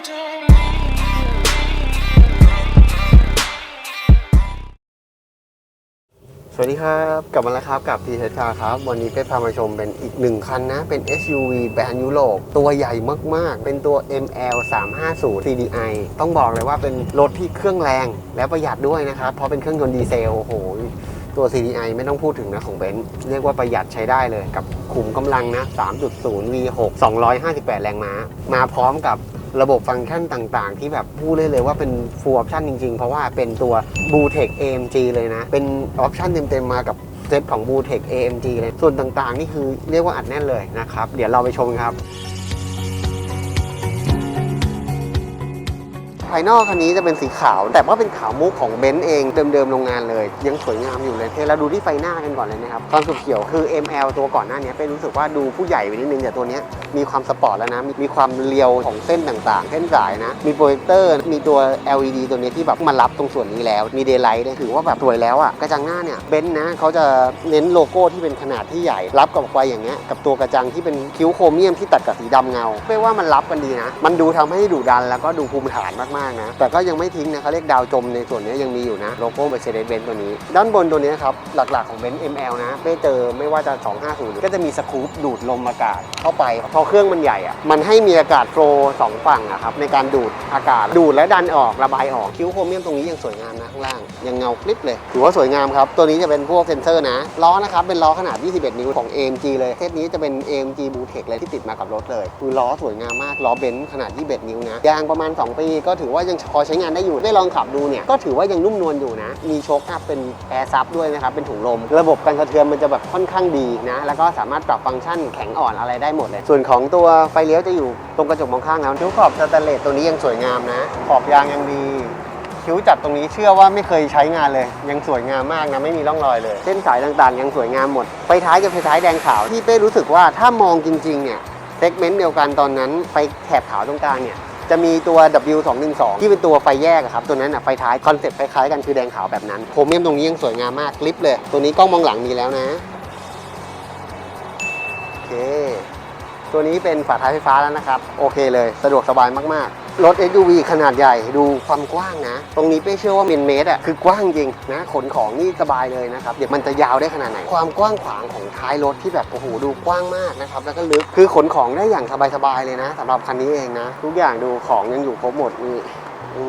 สวัสดีครับ กลับมาแล้วครับกับ p ีเทคาครับ วันนี้เป๊พามาชมเป็นอีกหนึ่งคันนะ เป็น SUV แบรนด์ยุโรป ตัวใหญ่มาก ๆ เป็นตัว ML 350 CDI ต้องบอกเลยว่าเป็นรถที่เครื่องแรงและประหยัดด้วยนะครับ เพราะเป็นเครื่องยนต์ดีเซล โอ้โห ตัว CDI ไม่ต้องพูดถึงนะของเบนซ์เรียกว่าประหยัดใช้ได้เลยกับขุมกำลังนะ 3.0 V6 258 แรงม้า มาพร้อมกับ ระบบฟังก์ชันต่างๆ ที่แบบพูดเลยเลยว่าเป็น full option จริง ๆ เพราะว่าเป็นตัว b l u e t e c h AMG เลยนะ เป็นออปชันเต็ม ๆ มากับเซตของ b l u e t e c h AMG เลย ส่วนต่างๆ นี่คือเรียกว่าอัดแน่นเลยนะครับ เดี๋ยวเราไปชมครับ ภายนอกคันนี้จะเป็นสีขาว แต่ว่าเป็นขาวมุกของเบนซ์เองเดิมๆโรงงานเลย ยังสวยงามอยู่เลยเฮ้ยเราดูที่ไฟหน้ากันก่อนเลยนะครับตอนสุดเขียวคือ ML ตัวก่อนหน้านี้เป็นรู้สึกว่าดูผู้ใหญ่ไปนิดนึงแต่ตัวนี้มีความสปอร์ตแล้วนะมีความเรียวของเส้นต่างๆเส้นสายนะมีโปรเจคเตอร์มีตัว LED ตัวนี้ที่แบบมารับตรงส่วนนี้แล้วมีเดย์ไลท์เนี่ยถือว่าแบบสวยแล้วอะ่ะกระจังหน้าเนี่ยเบนซ์นะเขาจะเน้นโลโก้ที่เป็นขนาดที่ใหญ่รับกับไฟอย่างเงี้ยกับตัวกระจังที่เป็นคิ้วโครเมียมที่ตัดกับสีดำเงาไม่ว่ามันรับกันดีนะ มันดูทำให้ดุดันแล้วก็ดูภูมิฐานมากๆนะ แต่ก็ยังไม่ทิ้งนะเขาเรียกดาวจมในส่วนนี้ยังมีอยู่นะโลโก้ Mercedes-Benz ตัวนี้ ด้านบนตัวนี้ครับ หลักๆของเบนซ์ ML นะเป้เจอไม่ว่าจะ 250 ก็จะมีสกู๊ปดูดลมอากาศเข้าไป พอเครื่องมันใหญ่อะมันให้มีอากาศโฟล์สองฝั่งอะครับในการดูดอากาศดูดและดันออกระบายออกคิ้วโครเมียมตรงนี้ยังสวยงามนะข้างล่างยังเงาคลิปเลยถือว่าสวยงามครับตัวนี้จะเป็นพวกเซนเซอร์นะล้อนะครับเป็นล้อขนาด 21 นิ้วของ AMG เลยเทสนี้จะเป็น AMG b l u e t e c h เลยที่ติดมากับรถเลยคือล้อสวยงามมากล้อเบนซ์ขนาด 21 นิ้วนะยางประมาณ 2 ปีก็ถือว่ายังพอใช้งานได้อยู่ได้ลองขับดูเนี่ยก็ถือว่ายังนุ่มนวลอยู่นะ มีโชคอัพเป็นแอร์ซับด้วยนะครับเป็นถุงลม ระบบการกระเทือนมันจะแบบค่อนข้างดีนะ แล้วก็สามารถปรับฟังก์ชันแข็งอ่อนอะไรได้หมดเลย ส่วนของตัวไฟเลี้ยวจะอยู่ตรงกระจกมองข้างแล้วคิ้วขอบสแตนเลสตัวนี้ยังสวยงามนะ ขอบยางยังดีคิ้วจัดตรงนี้เชื่อว่าไม่เคยใช้งานเลย ยังสวยงามมากนะไม่มีร่องรอยเลย เส้นสายต่างๆ ยังสวยงามหมดไฟท้ายกับไฟท้ายแดงขาวที่เป้รู้สึกว่าถ้ามองจริงๆเนี่ยเซกเมนต์เดียวกันตอนนั้นไฟแถบขาวตรงกลางเนี่ย จะมีตัว W212 ที่เป็นตัวไฟแยกอะครับ ตัวนั้นอะไฟท้ายคอนเซ็ปต์คล้ายๆกันคือแดงขาวแบบนั้นโครเมียมตรงนี้ยังสวยงามมากคลิปเลย ตัวนี้กล้องมองหลังมีแล้วนะ โอเค ตัวนี้เป็นฝาท้ายไฟฟ้าแล้วนะครับ โอเคเลย สะดวกสบายมากๆ รถ SUV ขนาดใหญ่ดูความกว้างนะ ตรงนี้เป้เชื่อว่าเมนเมตรอะคือกว้างจริงนะขนของนี่สบายเลยนะครับ เดี๋ยวมันจะยาวได้ขนาดไหน ความกว้างขวางของท้ายรถที่แบบโอ้โหดูกว้างมากนะครับแล้วก็ลึกคือขนของได้อย่างสบายๆเลยนะสำหรับคันนี้เองนะ ทุกอย่างดูของยังอยู่ครบหมดนี่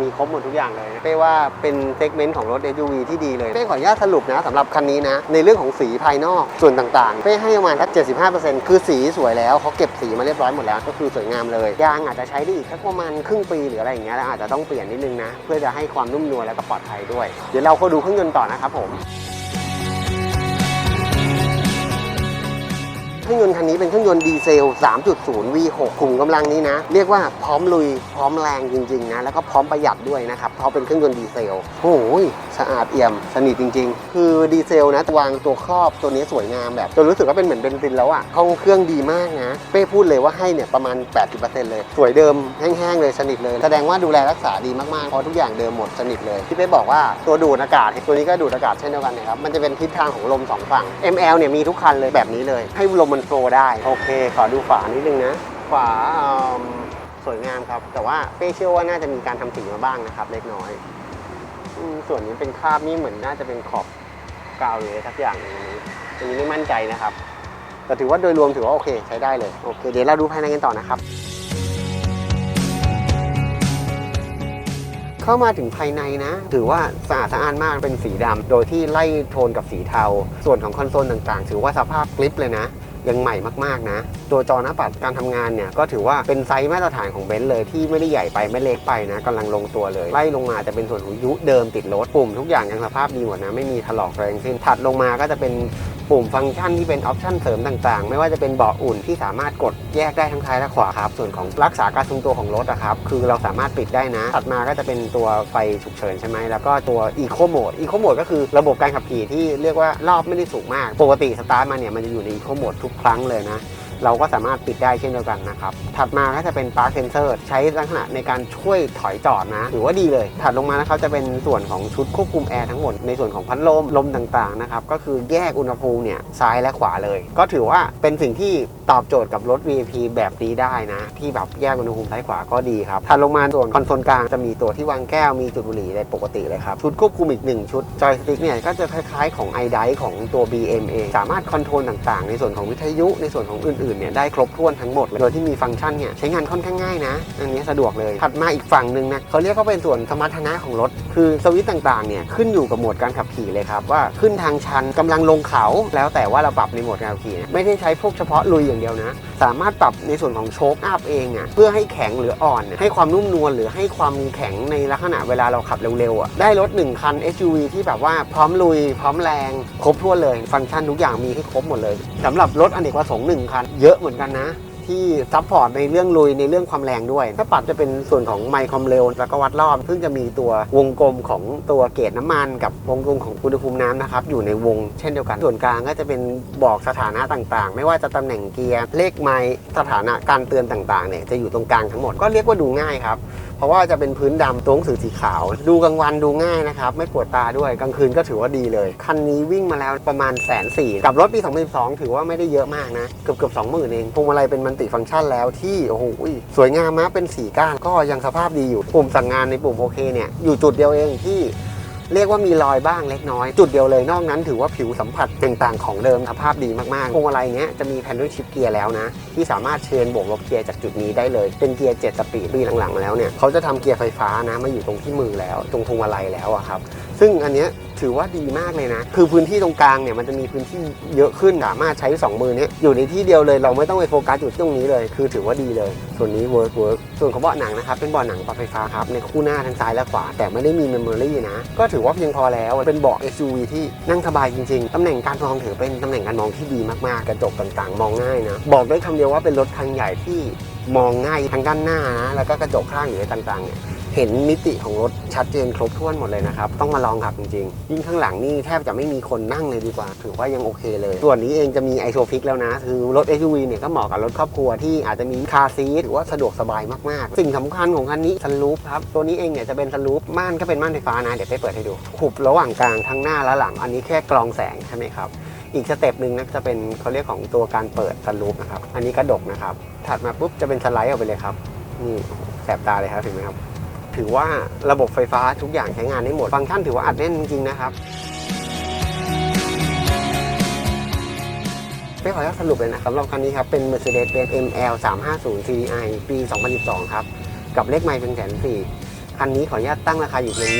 มีครบหมดทุกอย่างเลยนะเป้ว่าเป็นเซกเมนต์ของรถ SUV ที่ดีเลย เป้ขออนุญาตสรุปนะสำหรับคันนี้นะ ในเรื่องของสีภายนอกส่วนต่างๆ เป้ให้ประมาณทัก75%คือสีสวยแล้วเขาเก็บสีมาเรียบร้อยหมดแล้ว ก็คือสวยงามเลย ยางอาจจะใช้ได้อีกสักประมาณครึ่งปีหรืออะไรอย่างเงี้ยแล้วอาจจะต้องเปลี่ยนนิดนึงนะ เพื่อจะให้ความนุ่มนวลและก็ปลอดภัยด้วย เดี๋ยวเราก็ดูเครื่องยนต์ต่อนะครับผม รื่องยนต์คันนี้เป็นเครื่องยนต์ดีเซล 3.0 V6 ขุมกำลังนี้นะ เรียกว่าพร้อมลุย พร้อมแรงจริงๆนะ แล้วก็พร้อมประหยัดด้วยนะครับเพราะเป็นเครื่องยนต์ดีเซล โอ้ยสะอาดเอี่ยม สนิทจริง ๆ คือดีเซลนะวางตัวครอบตัวนี้สวยงามแบบจนรู้สึกว่าเป็นเหมือนเบนซินแล้วอะ่ะห้องเครื่องดีมากนะ เป้พูดเลยว่าให้เนี่ยประมาณ 80%เลย สวยเดิมแห้งๆเลยสนิทเลย แสดงว่าดูแลรักษาดีมากๆเพราะทุกอย่างเดิมหมดสนิทเลยที่เป้บอกว่าตัวดูดอากาศตัวนี้ก็ดูดอากาศเช่นเดียวกันนะครับมันจะเป็นทิศทางของลมสองฝั่ง ML เนี่ยมีทุกคันเลยแบบนี้เลยให้ลมมันโฟลว์ได้ โอเค ขอดูฝานิดนึงนะ ฝาอืมสวยงามครับ แต่ว่าเป้เชื่อว่าน่าจะมีการทำสีมาบ้างนะครับ เล็กน้อยอืมส่วนนี้เป็นคราบนี่เหมือนน่าจะเป็นขอบกาวหรืออะไรสักอย่างหนึงอันนี้อันนี้ไม่มั่นใจนะครับ แต่ถือว่าโดยรวมถือว่าโอเค ใช้ได้เลย โอเค เดี๋ยวเราดูภายในกันต่อนะครับ เข้ามาถึงภายในนะ ถือว่าสะอาดสะอ้านมากเป็นสีดำโดยที่ไล่โทนกับสีเทา ส่วนของคอนโซลต่างๆ ถือว่าสภาพกริปเลยนะ ยังใหม่มากๆนะ ตัวจอหน้าปัดการทำงานเนี่ยก็ถือว่าเป็นไซส์มาตรฐานของเบนซ์เลยที่ไม่ได้ใหญ่ไปไม่เล็กไปนะกำลังลงตัวเลย ไล่ลงมาจะเป็นส่วนหูยุเดิมติดรถปุ่มทุกอย่างยังสภาพดีหมดนะไม่มีถลอกอะไรทั้งสิ้นถัดลงมาก็จะเป็น ปุ่มฟังก์ชันที่เป็นออปชันเสริมต่างๆ ไม่ว่าจะเป็นเบาะอุ่นที่สามารถกดแยกได้ทั้งซ้ายและขวาครับ ส่วนของรักษาการทรงตัวของรถอะครับ คือเราสามารถปิดได้นะ ถัดมาก็จะเป็นตัวไฟฉุกเฉินใช่ไหม แล้วก็ตัว Eco Mode Eco Mode ก็คือระบบการขับขี่ที่เรียกว่ารอบไม่ได้สูงมาก ปกติสตาร์ทมาเนี่ยมันจะอยู่ใน Eco Mode ทุกครั้งเลยนะ เราก็สามารถปิดได้เช่นเดียวกันนะครับ ถัดมาก็จะเป็นปาร์คเซนเซอร์ใช้ลักษณะในการช่วยถอยจอดนะถือว่าดีเลย ถัดลงมานะครับจะเป็นส่วนของชุดควบคุมแอร์ทั้งหมด ในส่วนของพัดลมลมต่างๆนะครับก็คือแยกอุณหภูมิเนี่ยซ้ายและขวาเลย ก็ถือว่าเป็นสิ่งที่ ตอบโจทย์กับรถ VIP แบบนี้ได้นะ ที่แบบแยกอุณหภูมิซ้ายขวาก็ดีครับถัดลงมาส่วนคอนโซลกลางจะมีตัวที่วางแก้วมีจุดบุหรี่อะไรปกติเลยครับ ชุดควบคุมอีกหนึ่งชุดจอยสติ๊กเนี่ยก็จะคล้ายๆของ i d i ของตัว BM เองสามารถคอนโทรลต่างๆ ในส่วนของวิทยุในส่วนของอื่นๆเนี่ยได้ครบถ้วนทั้งหมดเลยโดยที่มีฟังก์ชันเนี่ยใช้งานค่อนข้างง่ายนะ อันนี้สะดวกเลยถัดมาอีกฝั่งหนึ่งนะเขาเรียกว่าเป็นส่วนสมรรถนะของรถ คือสวิตต่างๆเนี่ยขึ้นอยู่กับโหมดการขับขี่เลยครับว่าขึ้นทางชันกำลังลงเขา แล้วแต่ว่าเราปรับในโหมดการขับขี่ไม่ได้ใช้พวกเฉพาะลุยอย่างเดียวนะ สามารถปรับในส่วนของโชคอัพเองอะเพื่อให้แข็งหรืออ่อน ให้ความนุ่มนวลหรือให้ความแข็งในลักษณะเวลาเราขับเร็วๆอะได้รถหนึ่งคัน SUV ที่แบบว่าพร้อมลุย พร้อมแรงครบทั้วเลย ฟังก์ชันทุกอย่างมีให้ครบหมดเลยสำหรับรถอเนกประสงค์หนึ่งคัน เยอะเหมือนกันนะ ที่ซัพพอร์ตในเรื่องลุยในเรื่องความแรงด้วย ถ้าปรับจะเป็นส่วนของไมค์ความเร็ว แล้วก็วัดรอบ ซึ่งจะมีตัววงกลมของตัวเกจน้ำมัน กับวงกลมของอุณหภูมิน้ำนะครับอยู่ในวงเช่นเดียวกัน ส่วนกลางก็จะเป็นบอกสถานะต่างๆ ไม่ว่าจะตำแหน่งเกียร์เลขไมค์สถานะการเตือนต่างๆเนี่ยจะอยู่ตรงกลางทั้งหมดก็เรียกว่าดูง่ายครับ เพราะว่าจะเป็นพื้นดำตัวหนังสือสีขาว ดูกลางวันดูง่ายนะครับ ไม่ปวดตาด้วยกลางคืนก็ถือว่าดีเลย คันนี้วิ่งมาแล้วประมาณแสนสี่กับรถปี 2012 ถือว่าไม่ได้เยอะมากนะ เกือบเกือบสองหมื่นเองพวงมาลัยเป็นมันติฟังก์ชันแล้วที่โอ้โหสวยงามมากเป็นสีก้านก็ยังสภาพดีอยู่ปุ่มสั่งงานในปุ่มโอเคเนี่ยอยู่จุดเดียวเองที่ เรียกว่ามีรอยบ้างเล็กน้อย จุดเดียวเลยนอกนั้นถือว่าผิวสัมผัสต่างๆของเดิมสภาพดีมากๆพวงมาลัยเนี้ยจะมีแพนด้วยชิปเกียร์แล้วนะ ที่สามารถเชนบวกลบเกียร์จากจุดนี้ได้เลย เป็นเกียร์7สปีดปีหลังๆมาแล้วเนี่ยเขาจะทำเกียร์ไฟฟ้านะมาอยู่ตรงที่มือแล้ว ตรงพวงมาลัยแล้วอะครับซึ่งอันเนี้ย ถือว่าดีมากเลยนะ คือพื้นที่ตรงกลางเนี่ยมันจะมีพื้นที่เยอะขึ้นสามารถใช้ 2 มือเนี้ยอยู่ในที่เดียวเลยเราไม่ต้องไปโฟกัสอยู่ที่ตรงนี้เลย คือถือว่าดีเลย ส่วนนี้เวิร์กเวิร์กส่วนของเบาะหนังนะครับเป็นเบาะหนังปรับไฟฟ้าครับในคู่หน้าทั้งซ้ายและขวา แต่ไม่ได้มีเมมโมรี่นะ ก็ถือว่าเพียงพอแล้วเป็นเบาะ SUV ที่นั่งสบายจริงๆตำแหน่งการมองถือเป็นตำแหน่งการมองที่ดีมากๆกระจกต่างๆ มองง่ายนะบอกได้คำเดียวว่าเป็นรถคันใหญ่ที่มองง่ายทั้งด้านหน้านะแล้วก็กระจกข้างหรืออะไรต่างๆเนี่ย เห็นมิติของรถชัดเจนครบถ้วนหมดเลยนะครับ ต้องมาลองขับจริงๆ ยิ่งข้างหลังนี่แทบจะไม่มีคนนั่งเลยดีกว่า ถือว่ายังโอเคเลย ส่วนนี้เองจะมีไอโซฟิกแล้วนะ คือรถ SUV เนี่ยก็เหมาะกับรถครอบครัวที่อาจจะมีคาร์ซีทหรือว่าสะดวกสบายมากๆ สิ่งสำคัญของคันนี้ซันรูฟครับ ตัวนี้เองเนี่ยจะเป็นซันรูฟม่านก็เป็นม่านไฟฟ้านะ เดี๋ยวไปเปิดให้ดูหุบระหว่างกลางทั้งหน้าและหลัง อันนี้แค่กรองแสงใช่ไหมครับอีกสเต็ปหนึ่งนะจะเป็นเขาเรียกของตัวการเปิดซันรูฟนะครับอันนี้กระดกนะครับถัดมาปุ๊บจะเป็นสไลด์ออกไปเลยครับนี่แสบตาเลยครับเห็นไหมครับ ถือว่าระบบไฟฟ้าทุกอย่างใช้งานได้หมด ฟังก์ชันถือว่าอัดแน่นจริงๆนะครับไม่ขออนุญาตสรุปเลยนะสำหรับคันนี้ครับ เป็น Mercedes-Benz ML 350 CDI ปี 2012 ครับ กับเลขไมล์เป็นแสนสี่คันนี้ขออนุญาตตั้งราคาอยู่เพียง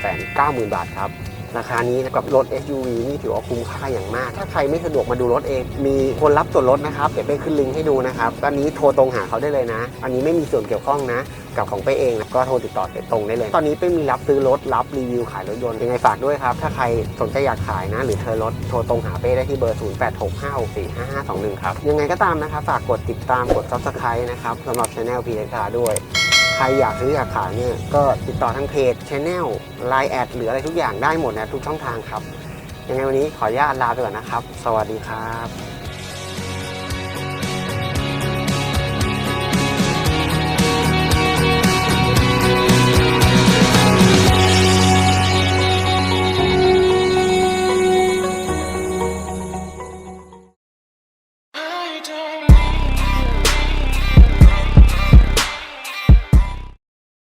1,690,000 บาทครับ ราคานี้กับรถ SUV นี่ถือว่าคุ้มค่าอย่างมาก ถ้าใครไม่สะดวกมาดูรถเอง มีคนรับส่วนลดนะครับ เดี๋ยวไปขึ้นลิงก์ให้ดูนะครับตอนนี้โทรตรงหาเขาได้เลยนะ อันนี้ไม่มีส่วนเกี่ยวข้องนะ กับของไปเองนะก็โทรติดต่อตรงได้เลย ตอนนี้ไปมีรับซื้อรถรับรีวิวขายรถยนต์ยังไงฝากด้วยครับ ถ้าใครสนใจอยากขายนะ หรือเธอรถโทรตรงหาเป้ได้ที่เบอร์ 0865645521 ครับ ยังไงก็ตามนะครับฝากกดติดตามกด subscribe นะครับสำหรับ channel p ีเอด้วย ใครอยากซื้ออยากขายเนี่ยก็ติดต่อทางเพจ channel line แอดหรืออะไรทุกอย่างได้หมดนะทุกช่องทางครับ ยังไงวันนี้ขออนุญาตลาไปก่อนนะครับ สวัสดีครับ